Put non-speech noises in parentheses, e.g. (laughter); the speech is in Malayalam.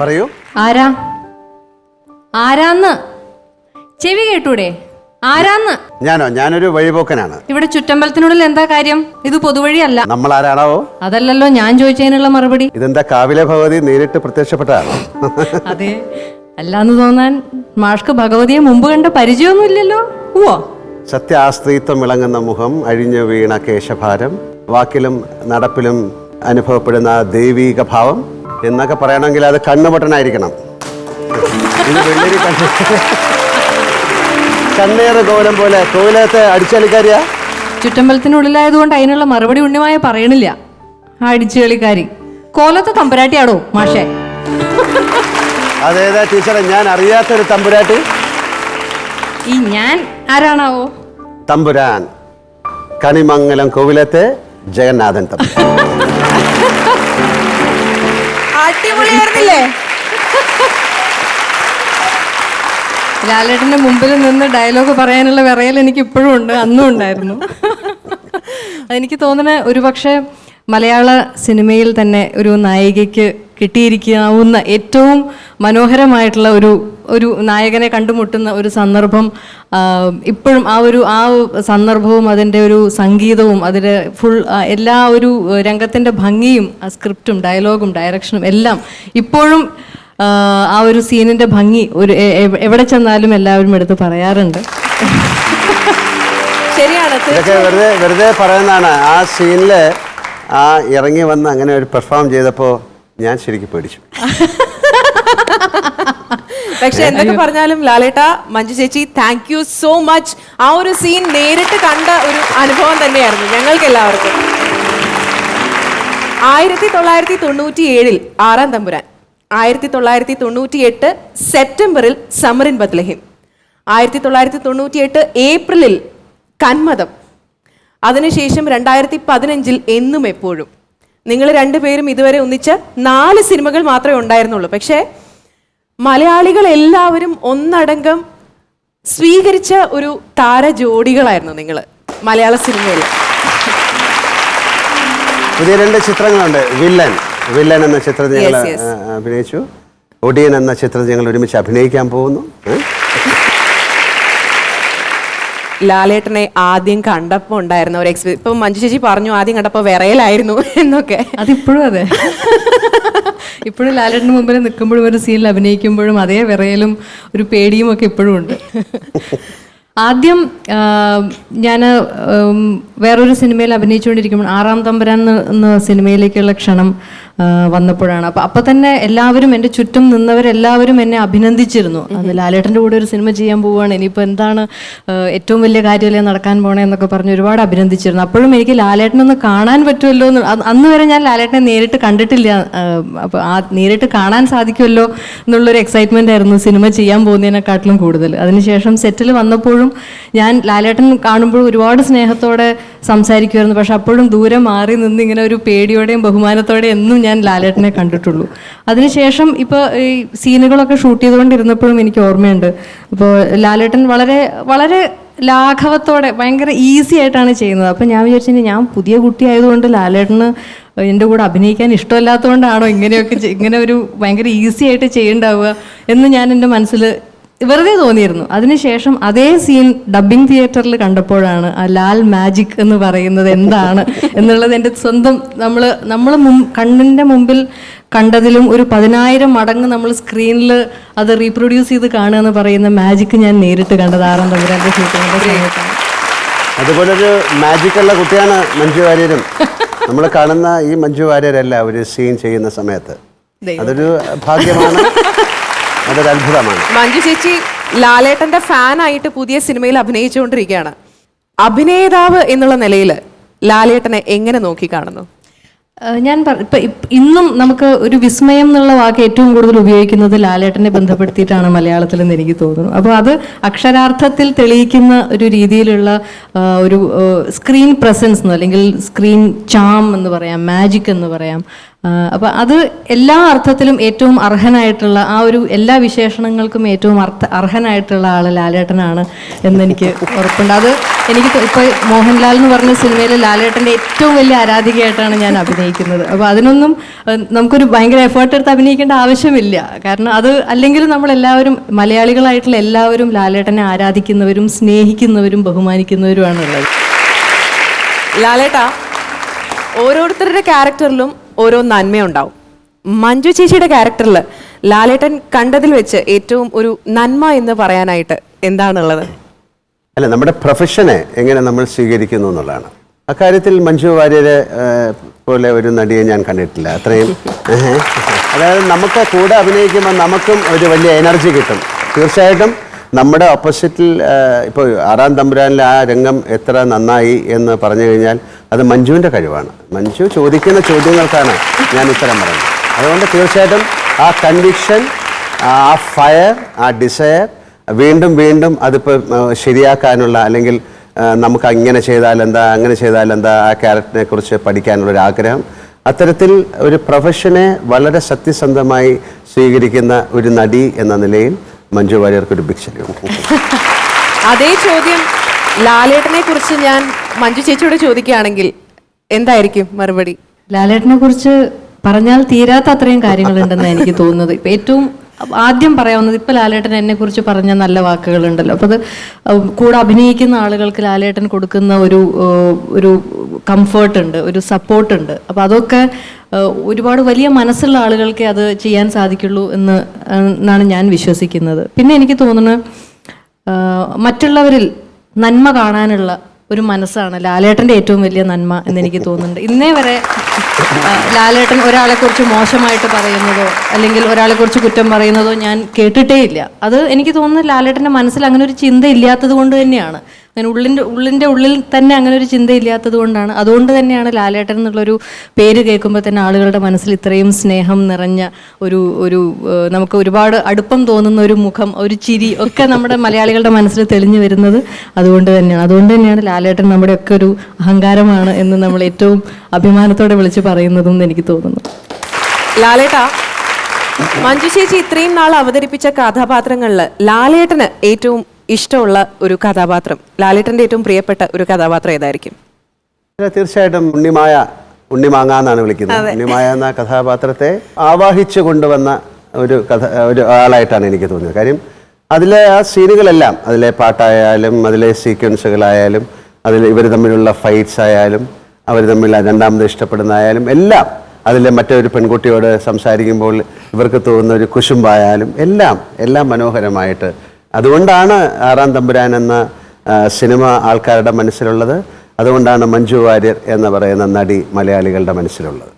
പറയൂ. ആരാ? ആരാന്ന്? ചെവി കേട്ടൂടെ? ആരാന്ന്? ഞാനോ? ഞാനൊരു വഴിപോക്കനാണ്. ഇവിടെ ചുറ്റമ്പലത്തിനുള്ളിൽ എന്താ കാര്യം? ഇത് പൊതുവഴിയല്ല. നമ്മൾ ആരാണാവോ അതല്ലല്ലോ ഞാൻ ചോദിച്ചതിനുള്ള മറുപടി. ഇതെന്താ കാവിലെ ഭഗവതി നേരിട്ട് പ്രത്യക്ഷപ്പെട്ടതാണ് അതെ. അല്ലാന്ന് തോന്നാൻ മാഷ്ക്ക് ഭഗവതിയെ മുമ്പ് കണ്ട പരിചയമൊന്നുമില്ലല്ലോ. ഓ സത്യാസ്ത്രീത്വം വിളങ്ങുന്ന മുഖം അഴിഞ്ഞു വീണ കേശഭാരം. വാക്കിലും നടപ്പിലും അനുഭവപ്പെടുന്ന ദൈവീക ഭാവം. എന്നൊക്കെ പറയണമെങ്കിൽ അത് കണ്ണുപൊട്ടനായിരിക്കണം. ഇത് വെള്ളരി കണ്ണ്. കണ്ണേറ് കോലം പോലെ കോലത്തെ അടിച്ചളിക്കാരിയാ ചുറ്റമ്പലത്തിനുള്ളിലായതുകൊണ്ട് അതിനുള്ള മറുപടി ഉണ്ണിമായ പറയണില്ല. ആ അടിച്ചു കളിക്കാരി. കോലത്തെ തമ്പുരാട്ടിയാണോ മാഷേ? അതേതാ ടീച്ചറെ ഞാൻ അറിയാത്തൊരു തമ്പുരാട്ടി. ഈ ഞാൻ ആരാണാവോ? തമ്പുരാൻ. കണിമംഗലം കോവിലത്തെ ജഗന്നാഥൻ തമ്പുരാൻ. അടിപൊളിയായിരുന്നില്ലേ ലാലേട്ടന്റെ മുമ്പിൽ നിന്ന് ഡയലോഗ് പറയാനുള്ള വിറയൽ എനിക്ക് ഇപ്പോഴും ഉണ്ട് അന്നും ഉണ്ടായിരുന്നു. എനിക്ക് തോന്നുന്നത് ഒരുപക്ഷെ മലയാള സിനിമയിൽ തന്നെ ഒരു നായികയ്ക്ക് കിട്ടിയിരിക്കാവുന്ന ഏറ്റവും മനോഹരമായിട്ടുള്ള ഒരു ഒരു നായകനെ കണ്ടുമുട്ടുന്ന ഒരു സന്ദർഭം ഇപ്പോഴും ആ ഒരു ആ സന്ദർഭവും അതിന്റെ ഒരു സംഗീതവും അതിന്റെ ഫുൾ എല്ലാ ഒരു രംഗത്തിന്റെ ഭംഗിയും ആ സ്ക്രിപ്റ്റും ഡയലോഗും ഡയറക്ഷനും എല്ലാം ഇപ്പോഴും ആ, ഒരു സീനിന്റെ ഭംഗി ഒരു എവിടെ ചെന്നാലും എല്ലാവരും എടുത്ത് പറയാറുണ്ട്. ശരിയാണ് വെറുതെ വെറുതെ പറയുന്നതാണ്. ആ സീനിൽ ആ ഇറങ്ങി വന്ന് അങ്ങനെ ഒരു പെർഫോം ചെയ്തപ്പോൾ ഞാൻ ശരിക്കും പേടിച്ചു. പക്ഷെ എന്തൊക്കെ പറഞ്ഞാലും ലാലേട്ട മഞ്ജു ചേച്ചി താങ്ക് യു സോ മച്ച് ആ ഒരു സീൻ നേരിട്ട് കണ്ട ഒരു അനുഭവം തന്നെയായിരുന്നു ഞങ്ങൾക്ക് എല്ലാവർക്കും ആയിരത്തി തൊള്ളായിരത്തി തൊണ്ണൂറ്റി ഏഴിൽ ആറാം തമ്പുരാൻ ആയിരത്തി തൊള്ളായിരത്തി തൊണ്ണൂറ്റി എട്ട് സെപ്റ്റംബറിൽ സമറിൻ ബത്ലഹിം ആയിരത്തി തൊള്ളായിരത്തി തൊണ്ണൂറ്റി എട്ട് ഏപ്രിലിൽ കന്മതം അതിനുശേഷം രണ്ടായിരത്തി പതിനഞ്ചിൽ എന്നും എപ്പോഴും. നിങ്ങൾ രണ്ടുപേരും ഇതുവരെ ഒന്നിച്ച് നാല് സിനിമകൾ മാത്രമേ ഉണ്ടായിരുന്നുള്ളൂ. പക്ഷേ മലയാളികൾ എല്ലാവരും ഒന്നടങ്കം സ്വീകരിച്ച ഒരു താര ജോഡികളായിരുന്നു നിങ്ങൾ മലയാള സിനിമയിൽ. പുതിയ രണ്ട് ചിത്രങ്ങളുണ്ട്. വില്ലൻ. വില്ലൻ എന്ന ചിത്രത്തിൽ ഞങ്ങൾ. അഭിനയിച്ചു. ഒടിയൻ എന്ന ചിത്രത്തിൽ ഞങ്ങൾ ഒരുമിച്ച് അഭിനയിക്കാൻ പോകുന്നു? ലാലേട്ടനെ ആദ്യം കണ്ടപ്പോൾ ഉണ്ടായിരുന്ന ഒരു എക്സ്പീരിയൻസ് ഇപ്പം മഞ്ജു ചേച്ചി പറഞ്ഞു ആദ്യം കണ്ടപ്പോൾ വിറയലായിരുന്നു എന്നൊക്കെ. അതിപ്പോഴും അതെ. ഇപ്പോഴും ലാലേട്ടന് മുമ്പിൽ നിൽക്കുമ്പോഴും ഒരു സീനിൽ അഭിനയിക്കുമ്പോഴും അതേ വിറയലും ഒരു പേടിയും ഒക്കെ ഇപ്പോഴും ഉണ്ട്. ആദ്യം ഞാൻ വേറൊരു സിനിമയിൽ അഭിനയിച്ചുകൊണ്ടിരിക്കുമ്പോൾ ആറാം തമ്പുരാൻ എന്ന- സിനിമയിലേക്കുള്ള ക്ഷണം വന്നപ്പോഴാണ്. അപ്പം അപ്പം തന്നെ എല്ലാവരും എന്റെ ചുറ്റും നിന്നവരെല്ലാവരും എന്നെ അഭിനന്ദിച്ചിരുന്നു. അത് ലാലേട്ടന്റെ കൂടെ ഒരു സിനിമ ചെയ്യാൻ പോവുകയാണ്. ഇനിയിപ്പോൾ എന്താണ് ഏറ്റവും വലിയ കാര്യമല്ലേ നടക്കാൻ പോണേ എന്നൊക്കെ പറഞ്ഞ് ഒരുപാട് അഭിനന്ദിച്ചിരുന്നു. അപ്പോഴും എനിക്ക് ലാലേട്ടനൊന്ന് കാണാൻ പറ്റുമല്ലോ എന്ന് അന്ന് വരെ ഞാൻ ലാലേട്ടനെ നേരിട്ട് കണ്ടിട്ടില്ല. അപ്പോൾ ആ നേരിട്ട് കാണാൻ സാധിക്കുമല്ലോ എന്നുള്ളൊരു എക്സൈറ്റ്മെന്റ് ആയിരുന്നു സിനിമ ചെയ്യാൻ പോകുന്നതിനെക്കാട്ടിലും കൂടുതൽ. അതിനുശേഷം സെറ്റിൽ വന്നപ്പോഴും ഞാൻ ലാലേട്ടൻ കാണുമ്പോൾ ഒരുപാട് സ്നേഹത്തോടെ സംസാരിക്കുമായിരുന്നു. പക്ഷെ അപ്പോഴും ദൂരെ മാറി നിന്ന് ഇങ്ങനെ ഒരു പേടിയോടെയും ബഹുമാനത്തോടെയും എന്നും ഞാൻ ലാലേട്ടനെ കണ്ടിട്ടുള്ളൂ. അതിനുശേഷം ഇപ്പോൾ ഈ സീനുകളൊക്കെ ഷൂട്ട് ചെയ്തുകൊണ്ടിരുന്നപ്പോഴും എനിക്ക് ഓർമ്മയുണ്ട്. അപ്പോൾ ലാലേട്ടൻ വളരെ വളരെ ലാഘവത്തോടെ ഭയങ്കര ഈസി ആയിട്ടാണ് ചെയ്യുന്നത്. അപ്പം ഞാൻ വിചാരിച്ചു ഞാൻ പുതിയ കുട്ടിയായതുകൊണ്ട് ലാലേട്ടന് എന്റെ കൂടെ അഭിനയിക്കാൻ ഇഷ്ടമല്ലാത്തതുകൊണ്ടാണോ ഇങ്ങനെയൊക്കെ ഇങ്ങനെ ഒരു ഭയങ്കര ഈസി ആയിട്ട് ചെയ്യേണ്ടാവുക എന്ന് ഞാൻ എന്റെ മനസ്സിൽ വെറുതെ തോന്നിയിരുന്നു. അതിനുശേഷം അതേ സീൻ ഡബ്ബിംഗ് തിയേറ്ററിൽ കണ്ടപ്പോഴാണ് ആ ലാൽ മാജിക് എന്ന് പറയുന്നത് എന്താണ് (laughs) എന്നുള്ളത് എന്റെ സ്വന്തം നമ്മൾ നമ്മൾ കണ്ണിന്റെ മുമ്പിൽ കണ്ടതിലും ഒരു പതിനായിരം മടങ്ങ് നമ്മൾ സ്ക്രീനിൽ അത് റീപ്രൊഡ്യൂസ് ചെയ്ത് കാണുക എന്ന് പറയുന്ന മാജിക് ഞാൻ നേരിട്ട് കണ്ടത് ആറാം തമ്പുരാന്റെ ഷൂട്ടിങ്ങിന്റെ സമയത്താണ്. മാജിക് ഉള്ള കുട്ടിയാണ് മഞ്ജു വാര്യരും. നമ്മൾ കാണുന്ന ഈ മഞ്ജു വാര്യരല്ല ഒരു സീൻ ചെയ്യുന്ന സമയത്ത്. അതൊരു ഭാഗ്യമാണ്. അതൊരു അത്ഭുതമാണ് മഞ്ജു ചേച്ചി ലാലേട്ടന്റെ ഫാനായിട്ട് പുതിയ സിനിമയിൽ അഭിനയിച്ചുകൊണ്ടിരിക്കുകയാണ്. അഭിനേതാവ് എന്നുള്ള നിലയിൽ ലാലേട്ടനെ എങ്ങനെ നോക്കി കാണുന്നു ഞാൻ പറ- ഇപ്പൊ ഇപ്പ- ഇന്നും നമുക്ക് ഒരു വിസ്മയം എന്നുള്ള വാക്ക് ഏറ്റവും കൂടുതൽ ഉപയോഗിക്കുന്നത് ലാലേട്ടനെ ബന്ധപ്പെടുത്തിയിട്ടാണ് മലയാളത്തിൽ എന്ന് എനിക്ക് തോന്നുന്നു. അപ്പോൾ അത് അക്ഷരാർത്ഥത്തിൽ തെളിയിക്കുന്ന ഒരു രീതിയിലുള്ള ഒരു സ്ക്രീൻ പ്രസൻസ് എന്ന് അല്ലെങ്കിൽ സ്ക്രീൻ ചാം എന്ന് പറയാം മാജിക് എന്ന് പറയാം അപ്പം അത് എല്ലാ അർത്ഥത്തിലും ഏറ്റവും അർഹനായിട്ടുള്ള ആ ഒരു എല്ലാ വിശേഷണങ്ങൾക്കും ഏറ്റവും അർത്ഥ അർഹനായിട്ടുള്ള ആൾ ലാലേട്ടനാണ് എന്നെനിക്ക് ഉറപ്പുണ്ട്. അത് എനിക്ക് ഇപ്പോൾ മോഹൻലാൽ എന്ന് പറഞ്ഞ സിനിമയിൽ ലാലേട്ടന്റെ ഏറ്റവും വലിയ ആരാധികയായിട്ടാണ് ഞാൻ അഭിനയിക്കുന്നത്. അപ്പോൾ അതിനൊന്നും നമുക്കൊരു ഭയങ്കര എഫേർട്ട് എടുത്ത് അഭിനയിക്കേണ്ട ആവശ്യമില്ല. കാരണം അത് അല്ലെങ്കിൽ നമ്മളെല്ലാവരും മലയാളികളായിട്ടുള്ള എല്ലാവരും ലാലേട്ടനെ ആരാധിക്കുന്നവരും സ്നേഹിക്കുന്നവരും ബഹുമാനിക്കുന്നവരുമാണുള്ളത്. ലാലേട്ട ഓരോരുത്തരുടെ ക്യാരക്ടറിലും ഓരോ നന്മയുണ്ടാവും. മഞ്ജു ചേച്ചിയുടെ ക്യാരക്ടറിൽ ലാലേട്ടൻ കണ്ടതിൽ വെച്ച് ഏറ്റവും ഒരു നന്മ എന്ന് പറയാനായിട്ട് എന്താണുള്ളത്? അല്ല നമ്മുടെ പ്രൊഫഷനെ എങ്ങനെ നമ്മൾ സ്വീകരിക്കുന്നു എന്നുള്ളതാണ്. അക്കാര്യത്തിൽ മഞ്ജു വാര്യരെ പോലെ ഒരു നടിയെ ഞാൻ കണ്ടിട്ടില്ല. അത്രയും അതായത് നമുക്ക് കൂടെ അഭിനയിക്കുമ്പോൾ നമുക്കും ഒരു വലിയ എനർജി കിട്ടും. തീർച്ചയായിട്ടും നമ്മുടെ ഓപ്പോസിറ്റിൽ ഇപ്പോൾ ആറാം തമ്പുരാനിൽ ആ രംഗം എത്ര നന്നായി എന്ന് പറഞ്ഞു കഴിഞ്ഞാൽ അത് മഞ്ജുവിന്റെ കഴിവാണ്. മഞ്ജു ചോദിക്കുന്ന ചോദ്യങ്ങൾക്കാണ് ഞാൻ ഉത്തരം പറയുന്നത്. അതുകൊണ്ട് തീർച്ചയായിട്ടും ആ കൺവിക്ഷൻ ആ ഫയർ ആ ഡിസയർ വീണ്ടും വീണ്ടും അതിപ്പോൾ ശരിയാക്കാനുള്ള അല്ലെങ്കിൽ നമുക്ക് അങ്ങനെ ചെയ്താൽ എന്താ അങ്ങനെ ചെയ്താൽ എന്താ ആ ക്യാരക്ടറിനെ കുറിച്ച് പഠിക്കാനുള്ള ഒരു ആഗ്രഹം. അത്തരത്തിൽ ഒരു പ്രൊഫഷനെ വളരെ സത്യസന്ധമായി സ്വീകരിക്കുന്ന ഒരു നടി എന്ന നിലയിൽ മഞ്ജു വാര്യർക്ക് ഒരു ബിഗ് (laughs) അതേ ചോദ്യം ലാലേട്ടനെ കുറിച്ച് ഞാൻ മഞ്ജു ചേച്ചിയോട് ചോദിക്കുകയാണെങ്കിൽ എന്തായിരിക്കും മറുപടി? ലാലേട്ടനെ കുറിച്ച് പറഞ്ഞാൽ തീരാത്ത അത്രയും കാര്യങ്ങളുണ്ടെന്ന് എനിക്ക് തോന്നുന്നത്. ഇപ്പം ഏറ്റവും ആദ്യം പറയാവുന്നത് ഇപ്പം ലാലേട്ടൻ എന്നെ കുറിച്ച് പറഞ്ഞ നല്ല വാക്കുകളുണ്ടല്ലോ. അപ്പോൾ അത് കൂടെ അഭിനയിക്കുന്ന ആളുകൾക്ക് ലാലേട്ടൻ കൊടുക്കുന്ന ഒരു ഒരു കംഫേർട്ട് ഉണ്ട് ഒരു സപ്പോർട്ട് ഉണ്ട് അപ്പോൾ അതൊക്കെ ഒരുപാട് വലിയ മനസ്സുള്ള ആളുകൾക്ക് അത് ചെയ്യാൻ സാധിക്കുള്ളൂ എന്ന് എന്നാണ് ഞാൻ വിശ്വസിക്കുന്നത്. പിന്നെ എനിക്ക് തോന്നുന്നത് മറ്റുള്ളവരിൽ നന്മ കാണാനുള്ള ഒരു മനസ്സാണ് ലാലേട്ടന്റെ ഏറ്റവും വലിയ നന്മ എന്ന് എനിക്ക് തോന്നുന്നുണ്ട്. ഇന്നേ വരെ ലാലേട്ടൻ ഒരാളെ കുറിച്ച് മോശമായിട്ട് പറയുന്നതോ അല്ലെങ്കിൽ ഒരാളെ കുറിച്ച് കുറ്റം പറയുന്നതോ ഞാൻ കേട്ടിട്ടേ ഇല്ല അത് എനിക്ക് തോന്നുന്നത് ലാലേട്ടന്റെ മനസ്സിൽ അങ്ങനെ ഒരു ചിന്ത ഇല്ലാത്തത് കൊണ്ട് തന്നെയാണ്. അങ്ങനെ ഉള്ളിന്റെ ഉള്ളിന്റെ ഉള്ളിൽ തന്നെ അങ്ങനെ ഒരു ചിന്ത ഇല്ലാത്തത് കൊണ്ടാണ്. അതുകൊണ്ട് തന്നെയാണ് ലാലേട്ടൻ എന്നുള്ളൊരു പേര് കേൾക്കുമ്പോൾ തന്നെ ആളുകളുടെ മനസ്സിൽ ഇത്രയും സ്നേഹം നിറഞ്ഞ ഒരു ഒരു നമുക്ക് ഒരുപാട് അടുപ്പം തോന്നുന്ന ഒരു മുഖം ഒരു ചിരി ഒക്കെ നമ്മുടെ മലയാളികളുടെ മനസ്സിൽ തെളിഞ്ഞു വരുന്നത് അതുകൊണ്ട് തന്നെയാണ്. അതുകൊണ്ട് തന്നെയാണ് ലാലേട്ടൻ നമ്മുടെ ഒക്കെ ഒരു അഹങ്കാരമാണ് എന്ന് നമ്മൾ ഏറ്റവും അഭിമാനത്തോടെ വിളിച്ച് പറയുന്നതും എനിക്ക് തോന്നുന്നു. ലാലേട്ട മഞ്ജു ചേച്ചി ഇത്രയും നാൾ അവതരിപ്പിച്ച കഥാപാത്രങ്ങളിൽ ലാലേട്ടന് ഏറ്റവും ഇഷ്ടമുള്ള ഒരു കഥാപാത്രം. ലാലേട്ടന്റെ ഏറ്റവും പ്രിയപ്പെട്ട ഒരു കഥാപാത്രം ഏതായിരിക്കും? തീർച്ചയായിട്ടും ഉണ്ണിമായ ഉണ്ണിമാങ്ങ എന്നാണ് വിളിക്കുന്നത്. ഉണ്ണിമായ എന്ന കഥാപാത്രത്തെ ആവാഹിച്ചു കൊണ്ടുവന്ന ഒരു കഥ ഒരു ആളായിട്ടാണ് എനിക്ക് തോന്നിയത്. കാര്യം അതിലെ ആ സീനുകളെല്ലാം അതിലെ പാട്ടായാലും അതിലെ സീക്വൻസുകളായാലും അതിൽ ഇവർ തമ്മിലുള്ള ഫൈറ്റ്സ് ആയാലും അവർ തമ്മിൽ രണ്ടാമത് ഇഷ്ടപ്പെടുന്നതായാലും എല്ലാം അതിലെ മറ്റൊരു പെൺകുട്ടിയോട് സംസാരിക്കുമ്പോൾ ഇവർക്ക് തോന്നുന്ന ഒരു കുശുമ്പായാലും എല്ലാം എല്ലാം മനോഹരമായിട്ട് അതുകൊണ്ടാണ് ആറാം തമ്പുരാൻ എന്ന സിനിമ ആൾക്കാരുടെ മനസ്സിലുള്ളത്. അതുകൊണ്ടാണ് മഞ്ജു വാര്യർ എന്ന് പറയുന്ന നടി മലയാളികളുടെ മനസ്സിലുള്ളത്.